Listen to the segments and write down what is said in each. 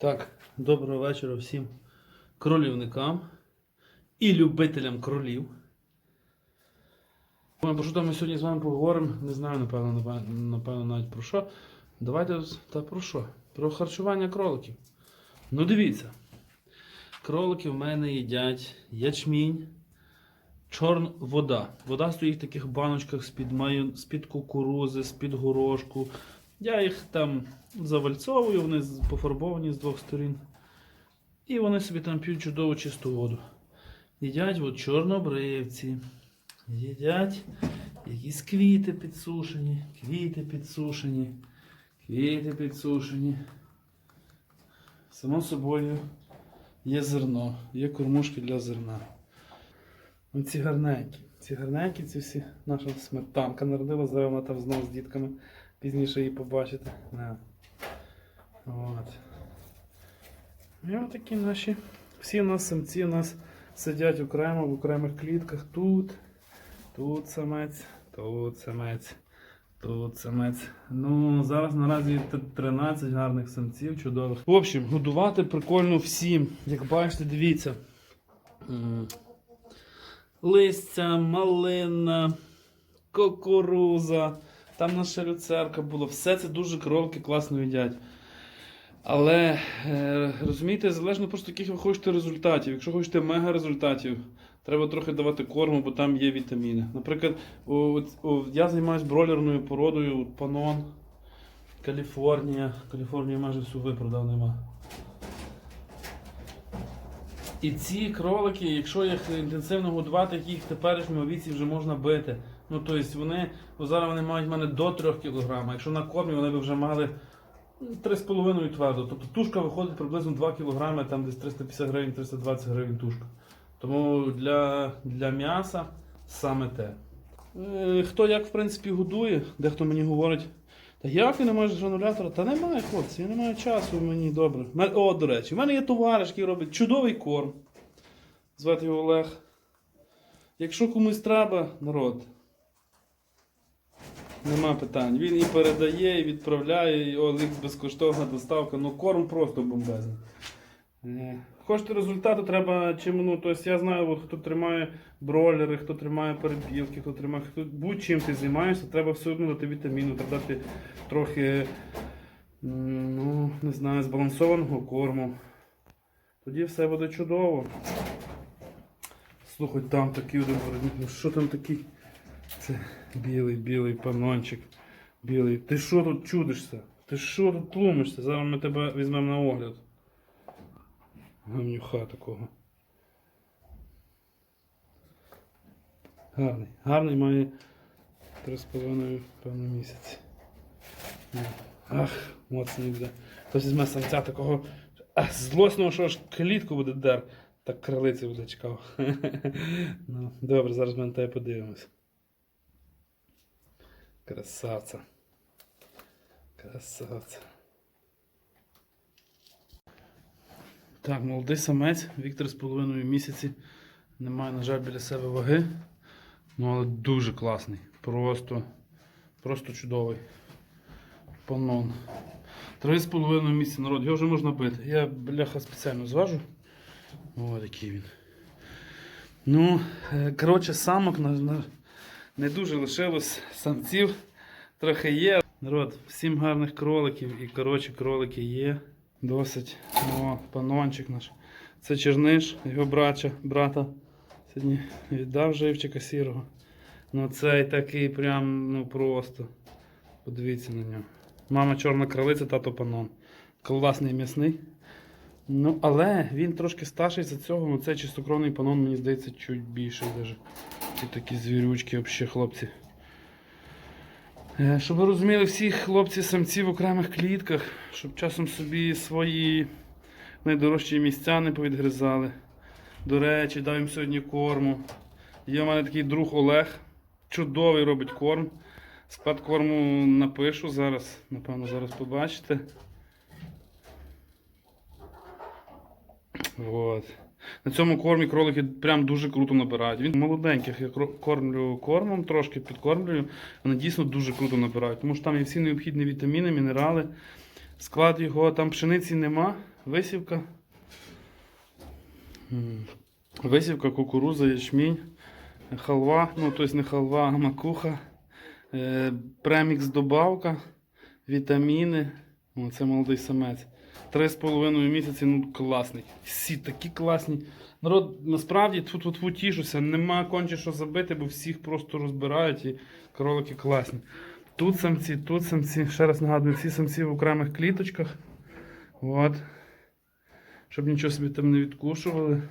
Так, доброго вечора всім кролівникам і любителям кролів. Про що ми сьогодні з вами поговоримо? Не знаю, напевно, напевно, навіть про що. Давайте та про що? Про харчування кроликів. Ну дивіться. Кролики в мене їдять ячмінь, чорн вода. Вода стоїть в таких баночках з-під з-під кукурузи, з-під горошку. Я їх там завальцовую, вони пофарбовані з двох сторін. І вони собі там п'ють чудову чисту воду. Їдять от чорнобривці. Їдять якісь квіти підсушені, квіти підсушені, квіти підсушені. Само собою є зерно, є кормушки для зерна. Оці гарненькі. Ці гарненькі, ці всі наша сметанка народила, зараз там знову з дітками. Пізніше її побачите. Да. От. І отакі наші. Всі у нас самці у нас сидять окремо в окремих клітках. Тут, тут самець, тут самець, тут самець. Ну, зараз наразі 13 гарних самців, чудових. В общем, годувати прикольно всім. Як бачите, дивіться. Листя, малина, кукуруза, там наша люцерка була. Все це дуже кролики класно їдять. Але е, розумієте, залежно просто яких ви хочете результатів. Якщо хочете мега результатів, треба трохи давати корму, бо там є вітаміни. Наприклад, я займаюся бройлерною породою Панон, Каліфорнія. Каліфорнія майже всю випродав нема. І ці кролики, якщо їх інтенсивно годувати, їх теперішньому віці вже можна бити. Ну, тобто вони, зараз вони мають в мене до 3 кг, якщо на кормі вони б вже мали ну, 3,5 твердо. Тобто тушка виходить приблизно 2 кг, там десь 350 гривень, 320 гривень тушка. Тому для, для м'яса саме те. Е, Хто як в принципі годує, дехто мені говорить, та як ти не маєш гранулятора? Та немає, хлопці, я не маю часу, мені добре. О, до речі, в мене є товариш, який робить чудовий корм. Звати його Олег. Якщо комусь треба, народ. Нема питань. Він і передає, і відправляє, і OLX безкоштовна доставка. Ну корм просто бомбезний. Хочете результату, треба чим, ну, тобто я знаю, от, хто тримає бройлери, хто тримає перепілки, хто тримає, хто будь-чим ти займаєшся, треба все одно дати вітаміну, треба дати трохи, ну, не знаю, збалансованого корму. Тоді все буде чудово. Слухай, там такий один ну що там такий? Це білий, білий панончик. Білий. Ти що тут чудишся? Ти що тут тлумишся? Зараз ми тебе візьмемо на огляд. Гамнюха такого. Гарний. Гарний має 3,5 певно місяці. Ах, моцний буде. Хтось візьме самця такого ах, злосного, що аж клітку буде дер. Так крилиці буде чекав. ну, добре, зараз ми на тебе подивимось. Красавця. Красавця. Так, молодий самець, Віктор з половиною місяці. Немає, на жаль, біля себе ваги. Ну, але дуже класний. Просто, просто чудовий. Панон. Три з половиною місяці народ, його вже можна бити. Я бляха спеціально зважу. Ось який він. Ну, е, коротше, самок на, на, не дуже лишилось самців. Трохи є. Народ, всім гарних кроликів і коротше кролики є. Досить. О, панончик наш. Це Черниш, його брача, брата. Сьогодні віддав живчика сірого. Ну цей такий прям, ну просто. Подивіться на нього. Мама чорна кролиця, тато панон. Класний м'ясний. Ну, але він трошки старший за цього, ну цей чистокровний панон, мені здається, чуть більший даже. Ці такі звірючки, взагалі, хлопці. Е, Щоб ви розуміли, всі хлопці-самці в окремих клітках, щоб часом собі свої найдорожчі місця не повідгризали. До речі, дав їм сьогодні корму. Є в мене такий друг Олег. Чудовий робить корм. Склад корму напишу зараз. Напевно, зараз побачите. От. На цьому кормі кролики прям дуже круто набирають. Він молоденьких я кормлю кормом, трошки підкормлюю. Вони дійсно дуже круто набирають, тому що там є всі необхідні вітаміни, мінерали. Склад його, там пшениці нема, висівка. Висівка, кукуруза, ячмінь, халва, ну тобто не халва, а макуха, е, премікс добавка, вітаміни. Це молодий самець. Три з половиною місяці, ну класний. Всі такі класні. Народ, насправді тут тут тішуся, нема конче що забити, бо всіх просто розбирають і кролики класні. Тут самці, тут самці. Ще раз нагадую, ці самці в окремих кліточках. От. Щоб нічого собі там не відкушували.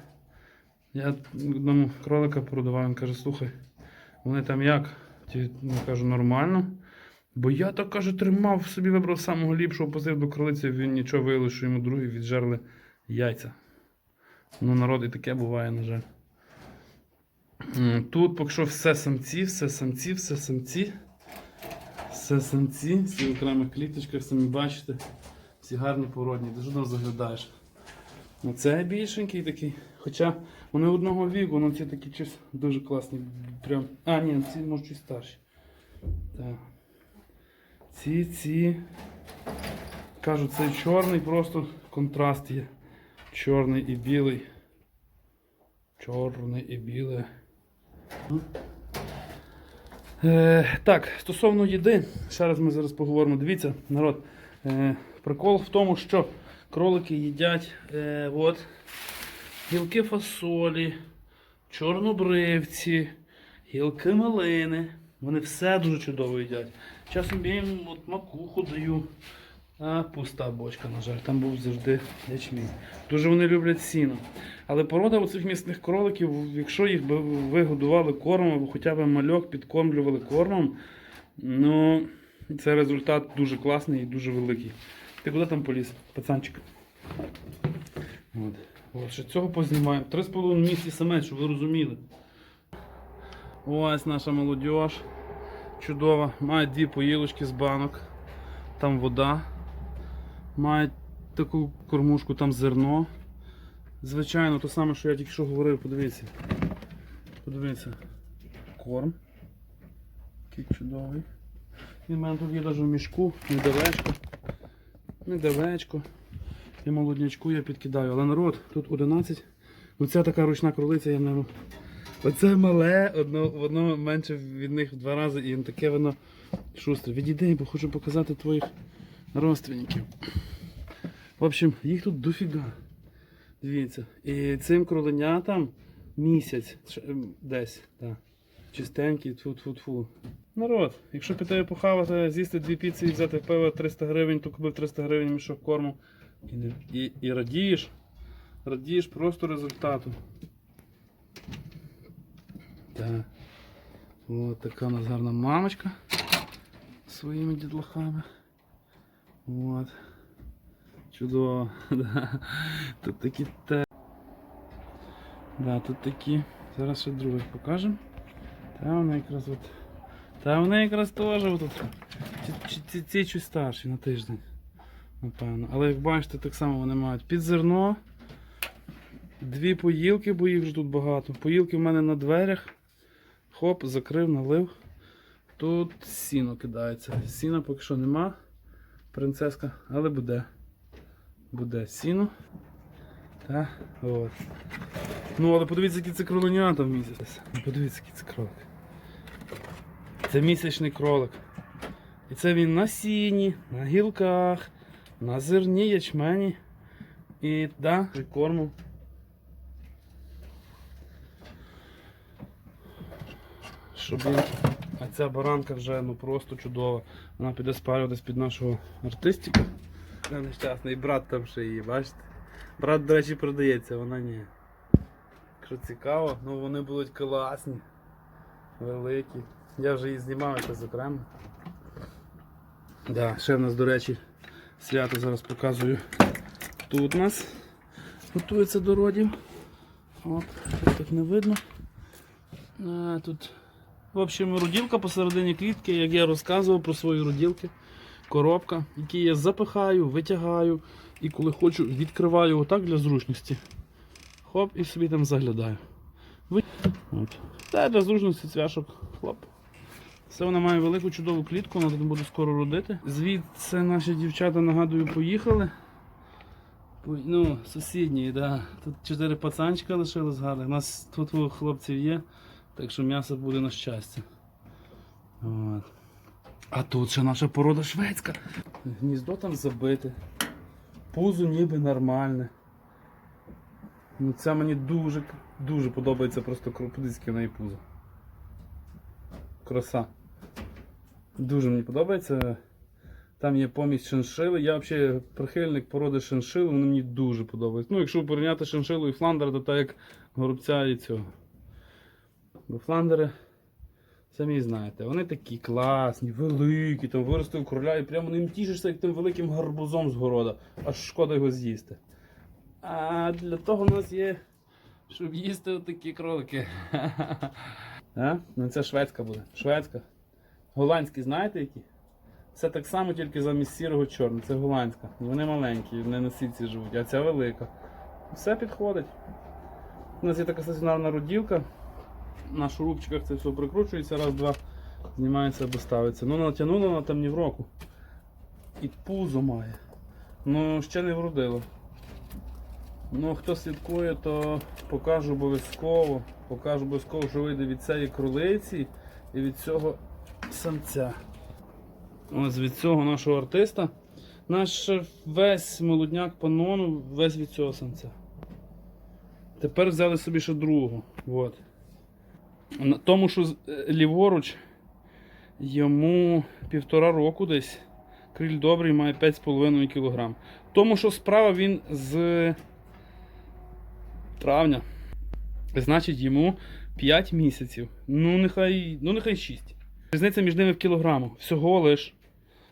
Я одному кролика продавав, він каже, слухай, вони там як? Ті, ну, кажу, нормально. Бо я так каже, тримав собі, вибрав самого ліпшого, посив до кролиці, він нічого виявив, що йому другі віджерли яйця. Ну, народ і таке буває, на жаль. Тут поки що все самці, все самці, все самці. Все самці, всі в окремих кліточках, самі бачите. Всі гарні породні, дуже там заглядаєш. Оце більшенький такий. Хоча вони одного віку, але ці такі щось дуже класні. Прям... А, ні, ці може чуть старші. Так. Ці, ці. Кажу, цей чорний просто контраст є. Чорний і білий. Чорний і біле. Е, так, стосовно їди, ще раз ми зараз поговоримо. Дивіться, народ. Е, прикол в тому, що кролики їдять е, от, гілки фасолі, чорнобривці, гілки малини. Вони все дуже чудово їдять. Часом я їм от макуху даю. А пуста бочка, на жаль, там був завжди ячмінь. Дуже вони люблять сіно. Але порода оцих місних кроликів, якщо їх би ви годували кормом, або хоча б мальок підкормлювали кормом, ну це результат дуже класний і дуже великий. Ти куди там поліз, пацанчик? От. От, ще цього познімаємо. Три з половиною місяці саме, щоб ви розуміли. Ось наша молодь. Чудова. Має дві поїлочки з банок. Там вода. Мають таку кормушку, там зерно. Звичайно, то саме, що я тільки що говорив, подивіться. Подивіться. Корм. Який чудовий. І в мене тут є навіть в мішку, недалечко. Недалечко. І молоднячку я підкидаю. Але народ, тут 11. Оця така ручна кролиця, я не. Оце мале, одно, воно менше від них в два рази, і таке воно шустре. Відійди, бо хочу показати твоїх родственників. В общем, їх тут дофіга. Дивіться. І цим кроленятам місяць ем, десь. Так. Чистенький, тфу-тфу-тфу. Народ, якщо піти похавати, з'їсти дві піци і взяти пиво 300 гривень, то купив 300 гривень мішок корму. І, і, і радієш. Радієш просто результату. Так. Ось така у нас гарна мамочка своїми дітлахами. От. Чудово. Да. Тут такі те. Да, тут такі. Зараз ще других покажемо. Та вони якраз от. Та вони якраз теж тут. Ці, ці, ці, ці чуть старші на тиждень. Напевно. Але як бачите, так само вони мають під зерно. Дві поїлки, бо їх вже тут багато. Поїлки в мене на дверях. Хоп, закрив, налив. Тут сіно кидається. Сіна поки що нема. Принцеска, але буде. Буде сіно. Та, от. Ну, але подивіться, які це кроленята в місяць. Ну, Подивіться, який це кролик. Це місячний кролик. І це він на сіні, на гілках, на зерні, ячмені. І да, і Щоб він... А ця баранка вже ну просто чудова. Вона піде спарюватись під нашого артистика. Нещасний брат там ще її, бачите? Брат, до речі, продається, вона ні. Якщо цікаво, ну вони будуть класні, великі. Я вже її знімав якось окремо. Да, ще в нас, до речі, свято зараз показую. Тут у нас готується до родів. От, так не видно. А, тут, в общем, роділка посередині клітки, як я розказував про свої роділки. Коробка, які я запихаю, витягаю і коли хочу, відкриваю отак для зручності. Хоп, і собі там заглядаю. От. Це для зручності цвяшок. Хлоп. Це вона має велику чудову клітку, вона тут буде скоро родити. Звідси наші дівчата, нагадую, поїхали. Ну, сусідній, да. Тут чотири пацанчика лишилось гарних. У нас тут хлопців є, так що м'ясо буде на щастя. От. А тут ще наша порода шведська. Гніздо там забите. Пузо ніби нормальне. Ну це мені дуже, дуже подобається просто крупницьке в неї пузо. Краса. Дуже мені подобається. Там є помість шиншили. Я взагалі прихильник породи шиншили, вони мені дуже подобаються. Ну, якщо порівняти шиншилу і фландера, то так як горобця і цього. Бо фландери, самі знаєте, вони такі класні, великі, там виростив короля і прямо ним тішишся, як тим великим гарбузом з города. Аж шкода його з'їсти. А для того у нас є, щоб їсти такі кролики. А? Ну це шведська буде. Шведська. Голландські знаєте які? Це так само, тільки замість сірого чорного. Це голландська. Вони маленькі, не на сітці живуть, а ця велика. Все підходить. У нас є така стаціонарна роділка. На шурупчиках це все прикручується, раз-два, знімається або ставиться. Ну натягнула вона там ні в року. І пузо має. Ну, ще не вродило. Ну, хто слідкує, то покажу обов'язково. Покажу обов'язково, що вийде від цієї кролиці і від цього самця. Ось від цього нашого артиста. Наш весь молодняк панону, весь від цього самця. Тепер взяли собі ще другого. От. Тому, що е, ліворуч йому півтора року десь. Криль добрий має 5,5 кг. Тому що справа він з травня. Значить, йому 5 місяців. Ну, нехай, ну, нехай 6. Різниця між ними в кілограму. Всього лиш.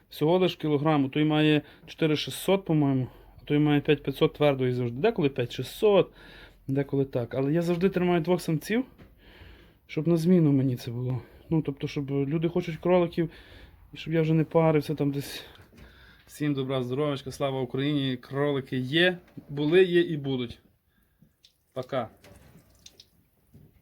Всього лиш кілограму. Той має 4600, по-моєму, а той має 5500 твердої завжди. Деколи 5600, деколи так. Але я завжди тримаю двох самців, щоб на зміну мені це було. Ну, тобто, щоб люди хочуть кроликів, і щоб я вже не парився там десь. Всім добра, здоров'ячка, слава Україні! Кролики є, були, є і будуть. Пока.